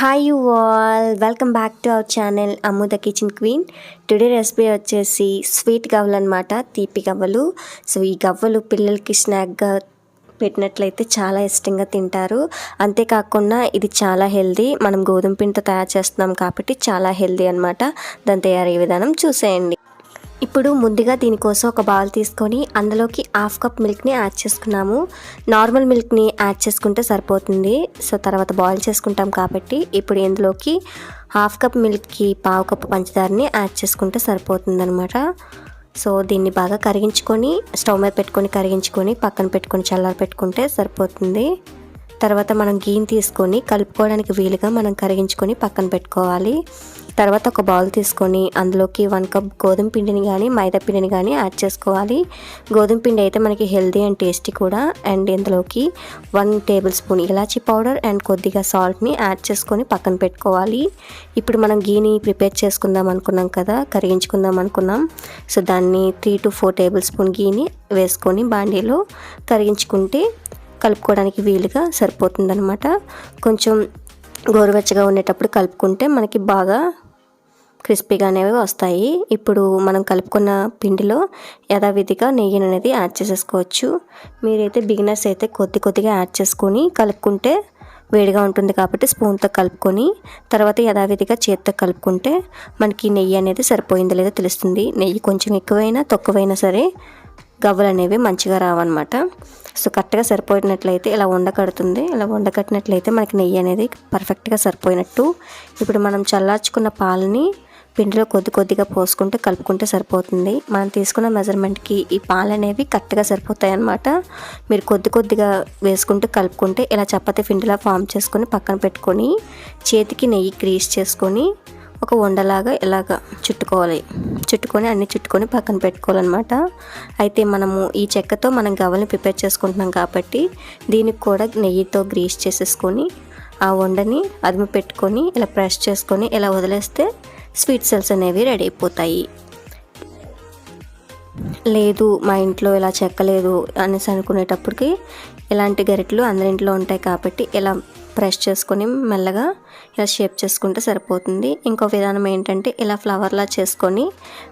Hi you all welcome back to our channel Ammu the kitchen queen today recipe వచ్చేసి sweet గవ్వలు అనమాట తీపి గవ్వలు. సో ఈ గవ్వలు పిల్లలకి స్నాక్గా పెట్టినట్లయితే చాలా ఇష్టంగా తింటారు. అంతేకాకుండా ఇది చాలా హెల్దీ. మనం గోధుమ పిండితో తయారు చేస్తున్నాం కాబట్టి చాలా హెల్దీ అనమాట దాని తయారయ్యే విధానం చూసేయండి. ఇప్పుడు ముందుగా దీనికోసం ఒక బౌల్ తీసుకొని అందులోకి హాఫ్ కప్ మిల్క్ని యాడ్ చేసుకున్నాము. నార్మల్ మిల్క్ని యాడ్ చేసుకుంటే సరిపోతుంది. సో తర్వాత బాయిల్ చేసుకుంటాం కాబట్టి ఇప్పుడు ఇందులోకి హాఫ్ కప్ మిల్క్కి పావు కప్ పంచదారని యాడ్ చేసుకుంటే సరిపోతుంది అనమాట సో దీన్ని బాగా కరిగించుకొని స్టవ్ మీద పెట్టుకొని కరిగించుకొని పక్కన పెట్టుకొని చల్లారి పెట్టుకుంటే సరిపోతుంది. తర్వాత మనం గీని తీసుకొని కలుపుకోవడానికి వీలుగా మనం కరిగించుకొని పక్కన పెట్టుకోవాలి. తర్వాత ఒక బౌల్ తీసుకొని అందులోకి వన్ కప్ గోధుమ పిండిని కానీ మైదా పిండిని కానీ యాడ్ చేసుకోవాలి. గోధుమ పిండి అయితే మనకి హెల్దీ అండ్ టేస్టీ కూడా. అండ్ ఇందులోకి వన్ టేబుల్ స్పూన్ ఇలాచీ పౌడర్ అండ్ కొద్దిగా సాల్ట్ని యాడ్ చేసుకొని పక్కన పెట్టుకోవాలి. ఇప్పుడు మనం గీని ప్రిపేర్ చేసుకుందాం అనుకున్నాం కదా కరిగించుకుందాం అనుకున్నాం. సో దాన్ని three to four tablespoon గీని వేసుకొని బాండీలో కరిగించుకుంటే కలుపుకోవడానికి వీలుగా సరిపోతుందనమాట కొంచెం గోరువెచ్చగా ఉండేటప్పుడు కలుపుకుంటే మనకి బాగా క్రిస్పీగా అనేవి వస్తాయి. ఇప్పుడు మనం కలుపుకున్న పిండిలో యథావిధిగా నెయ్యి అనేది యాడ్ చేసేసుకోవచ్చు. మీరైతే బిగినర్స్ అయితే కొద్ది కొద్దిగా యాడ్ చేసుకొని కలుపుకుంటే వేడిగా ఉంటుంది కాబట్టి స్పూన్తో కలుపుకొని తర్వాత యథావిధిగా చేత్తో కలుపుకుంటే మనకి నెయ్యి అనేది సరిపోయిందో లేదో తెలుస్తుంది. నెయ్యి కొంచెం ఎక్కువైనా తక్కువైనా సరే గవ్వలు అనేవి మంచిగా రావన్నమాట. సో కరెక్ట్గా సరిపోయినట్లయితే ఇలా ఉండకడుతుంది ఇలా ఉండకట్టినట్లయితే మనకి నెయ్యి అనేది పర్ఫెక్ట్గా సరిపోయినట్టు. ఇప్పుడు మనం చల్లార్చుకున్న పాలని పిండిలో కొద్ది కొద్దిగా పోసుకుంటే కలుపుకుంటే సరిపోతుంది. మనం తీసుకున్న మెజర్మెంట్కి ఈ పాలు అనేవి కరెక్ట్గా సరిపోతాయి అన్నమాట మీరు కొద్ది కొద్దిగా వేసుకుంటూ కలుపుకుంటే ఇలా చపాతీ పిండిలా ఫామ్ చేసుకొని పక్కన పెట్టుకొని చేతికి నెయ్యి గ్రీస్ చేసుకొని ఒక ఉండలాగా ఇలాగ చుట్టుకోవాలి. చుట్టుకొని అన్ని చుట్టుకొని పక్కన పెట్టుకోవాలన్నమాట. అయితే మనము ఈ చెక్కతో మనం గవ్వల్ని ప్రిపేర్ చేసుకుంటున్నాం కాబట్టి దీనికి కూడా నెయ్యితో గ్రీస్ చేసేసుకొని ఆ వండని అదుము పెట్టుకొని ఇలా ప్రెస్ చేసుకొని ఇలా వదిలేస్తే స్వీట్ సెల్స్ అనేవి రెడీ అయిపోతాయి. లేదు మా ఇంట్లో ఇలా చెక్కలేదు అనేసి అనుకునేటప్పటికి ఇలాంటి గరిటలు అందరింట్లో ఉంటాయి కాబట్టి ఇలా ప్రెస్ చేసుకొని మెల్లగా ఇలా షేప్ చేసుకుంటే సరిపోతుంది. ఇంకో విధానం ఏంటంటే ఇలా ఫ్లవర్లా చేసుకొని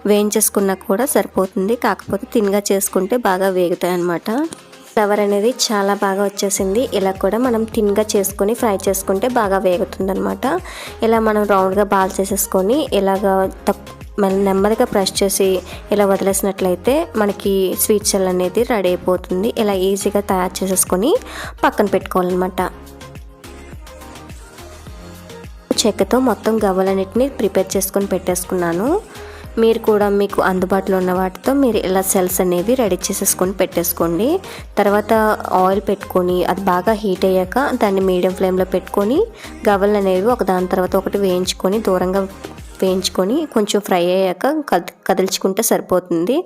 వేయించేసుకున్నా కూడా సరిపోతుంది. కాకపోతే తిన్గా చేసుకుంటే బాగా వేగుతాయి అన్నమాట ఫ్లవర్ అనేది చాలా బాగా వచ్చేసింది. ఇలా కూడా మనం తిన్గా చేసుకొని ఫ్రై చేసుకుంటే బాగా వేగుతుంది అనమాట ఇలా మనం రౌండ్గా బాల్ చేసేసుకొని ఇలాగా మళ్ళీ నెమ్మదిగా ప్రెస్ చేసి ఇలా వదిలేసినట్లయితే మనకి స్వీట్ సెల్ అనేది రెడీ అయిపోతుంది. ఇలా ఈజీగా తయారు చేసేసుకొని పక్కన పెట్టుకోవాలన్నమాట. చెక్కతో మొత్తం గవ్వలన్నిటిని ప్రిపేర్ చేసుకొని పెట్టేసుకున్నాను. మీరు కూడా మీకు అందుబాటులో ఉన్న వాటితో మీరు ఇలా సెల్స్ అనేవి రెడీ చేసేసుకొని పెట్టేసుకోండి. తర్వాత ఆయిల్ పెట్టుకొని అది బాగా హీట్ అయ్యాక దాన్ని మీడియం ఫ్లేమ్లో పెట్టుకొని గవ్వలు అనేవి ఒక దాని తర్వాత ఒకటి వేయించుకొని దూరంగా వేయించుకొని కొంచెం ఫ్రై అయ్యాక కద్ కదిల్చుకుంటే సరిపోతుంది.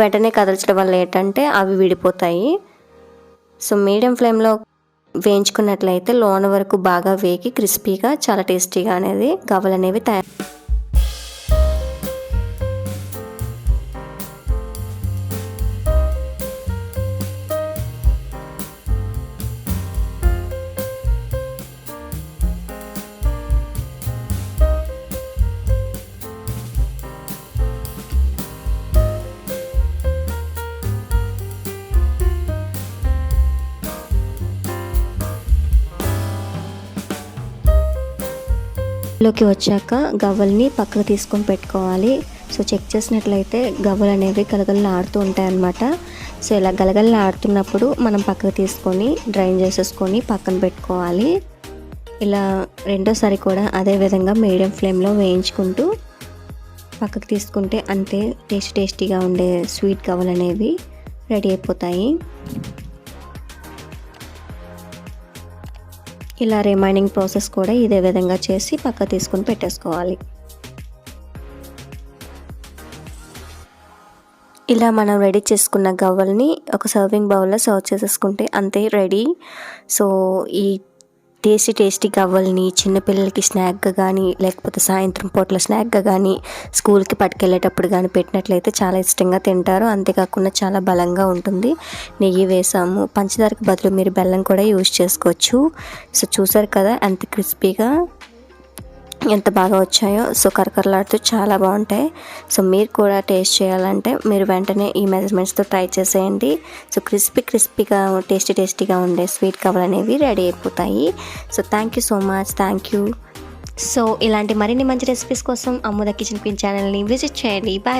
వెంటనే కదల్చడం వల్ల ఏంటంటే అవి విడిపోతాయి. సో మీడియం ఫ్లేమ్లో వేయించుకున్నట్లయితే లోన వరకు బాగా వేగి క్రిస్పీగా చాలా టేస్టీగా అనేది గవ్వలు అనేవి తయారు లోకి వచ్చాక గవ్వల్ని పక్కకు తీసుకొని పెట్టుకోవాలి. సో చెక్ చేసినట్లయితే గవ్వలు అనేవి గలగలను ఆడుతూ ఉంటాయన్నమాట. సో ఇలా గలగలను ఆడుతున్నప్పుడు మనం పక్కకు తీసుకొని డ్రైన్ చేసేసుకొని పక్కన పెట్టుకోవాలి. ఇలా రెండోసారి కూడా అదే విధంగా మీడియం ఫ్లేమ్లో వేయించుకుంటూ పక్కకు తీసుకుంటే అంతే టేస్ట్ టేస్టీగా ఉండే స్వీట్ గవ్వలు అనేవి రెడీ అయిపోతాయి. ఇలా రిమైనింగ్ ప్రాసెస్ కూడా ఇదే విధంగా చేసి పక్క తీసుకుని పెట్టేసుకోవాలి. ఇలా మనం రెడీ చేసుకున్న గవ్వల్ని ఒక సర్వింగ్ బౌల్లో సర్వ్ చేసేసుకుంటే అంతే రెడీ. సో ఈ టేస్టీ టేస్టీ గవ్వల్ని చిన్నపిల్లలకి స్నాక్గా కానీ లేకపోతే సాయంత్రం పూట్ల స్నాక్గా కానీ స్కూల్కి పట్టుకెళ్ళేటప్పుడు కానీ పెట్టినట్లయితే చాలా ఇష్టంగా తింటారు. అంతేకాకుండా చాలా బలంగా ఉంటుంది. నెయ్యి వేసాము. పంచదారకు బదులు మీరు బెల్లం కూడా యూజ్ చేసుకోవచ్చు. సో చూసారు కదా ఎంత క్రిస్పీగా ఎంత బాగా వచ్చాయో సో కరకరలాడుతూ చాలా బాగుంటాయి. సో మీరు కూడా టేస్ట్ చేయాలంటే మీరు వెంటనే ఈ మెజర్మెంట్స్తో ట్రై చేసేయండి. సో క్రిస్పీ క్రిస్పీగా టేస్టీ టేస్టీగా ఉండే స్వీట్ కవర్ అనేవి రెడీ అయిపోతాయి. So thank you so much thank you. So ఇలాంటి మరిన్ని మంచి రెసిపీస్ కోసం అమ్ముద కిచెన్ క్వీన్ ఛానల్ని విజిట్ చేయండి. బాయ్.